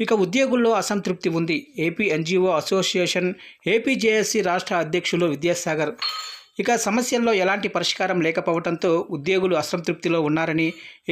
ఇక ఉద్యోగుల్లో అసంతృప్తి ఉంది. ఏపీ ఎన్జిఓ అసోసియేషన్ ఏపీజేఎస్సీ రాష్ట్ర అధ్యక్షులు విద్యాసాగర్. ఇక సమస్యల్లో ఎలాంటి పరిష్కారం లేకపోవడంతో ఉద్యోగులు అసంతృప్తిలో ఉన్నారని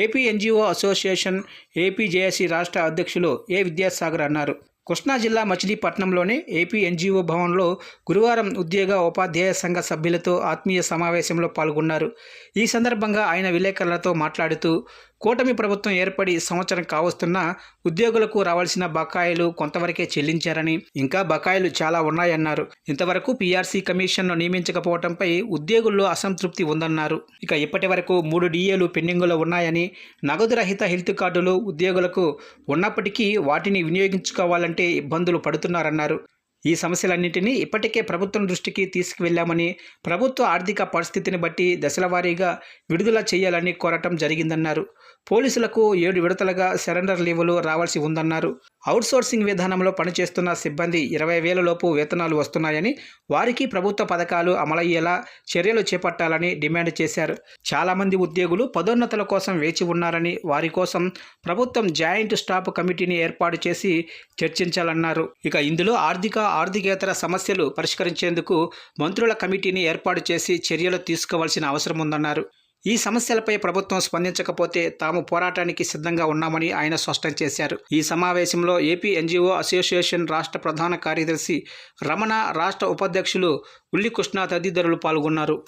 ఏపీ ఎన్జిఓ అసోసియేషన్ ఏపీజేఎస్సీ రాష్ట్ర అధ్యక్షులు ఏ విద్యాసాగర్ అన్నారు. కృష్ణా జిల్లా మచిలీపట్నంలోని ఏపీ ఎన్జిఓ భవన్లో గురువారం ఉద్యోగ ఉపాధ్యాయ సంఘ సభ్యులతో ఆత్మీయ సమావేశంలో పాల్గొన్నారు. ఈ సందర్భంగా ఆయన విలేకరులతో మాట్లాడుతూ కూటమి ప్రభుత్వం ఏర్పడి సంవత్సరం కావస్తున్నా ఉద్యోగులకు రావాల్సిన బకాయిలు కొంతవరకే చెల్లించారని ఇంకా బకాయిలు చాలా ఉన్నాయన్నారు. ఇంతవరకు పీఆర్సీ కమిషన్ను నియమించకపోవడంపై ఉద్యోగుల్లో అసంతృప్తి ఉందన్నారు. ఇక ఇప్పటి వరకు మూడు డిఏలు పెండింగ్లో ఉన్నాయని నగదు రహిత హెల్త్ కార్డులు ఉద్యోగులకు ఉన్నప్పటికీ వాటిని వినియోగించుకోవాలంటే ఇబ్బందులు పడుతున్నారన్నారు. ఈ సమస్యలన్నింటినీ ఇప్పటికే ప్రభుత్వం దృష్టికి తీసుకువెళ్ళామని ప్రభుత్వ ఆర్థిక పరిస్థితిని బట్టి దశలవారీగా విడుదల చేయాలని కోరటం జరిగిందన్నారు. పోలీసులకు ఏడు విడతలుగా సరెండర్ లీవులు రావాల్సి ఉందన్నారు. అవుట్సోర్సింగ్ విధానంలో పనిచేస్తున్న సిబ్బంది ఇరవై వేల లోపు వేతనాలు వస్తున్నాయని వారికి ప్రభుత్వ పథకాలు అమలయ్యేలా చర్యలు చేపట్టాలని డిమాండ్ చేశారు. చాలామంది ఉద్యోగులు పదోన్నతుల కోసం వేచి ఉన్నారని వారి కోసం ప్రభుత్వం జాయింట్ స్టాఫ్ కమిటీని ఏర్పాటు చేసి చర్చించాలన్నారు. ఇక ఇందులో ఆర్థిక ఆర్థికేతర సమస్యలు పరిష్కరించేందుకు మంత్రుల కమిటీని ఏర్పాటు చేసి చర్యలు తీసుకోవాల్సిన అవసరం ఉందన్నారు. ఈ సమస్యలపై ప్రభుత్వం స్పందించకపోతే తాము పోరాటానికి సిద్ధంగా ఉన్నామని ఆయన స్పష్టం చేశారు. ఈ సమావేశంలో ఏపీ ఎన్జిఓ అసోసియేషన్ రాష్ట్ర ప్రధాన కార్యదర్శి రమణ రాష్ట్ర ఉపాధ్యక్షులు ఉల్లికృష్ణ తదితరులు పాల్గొన్నారు.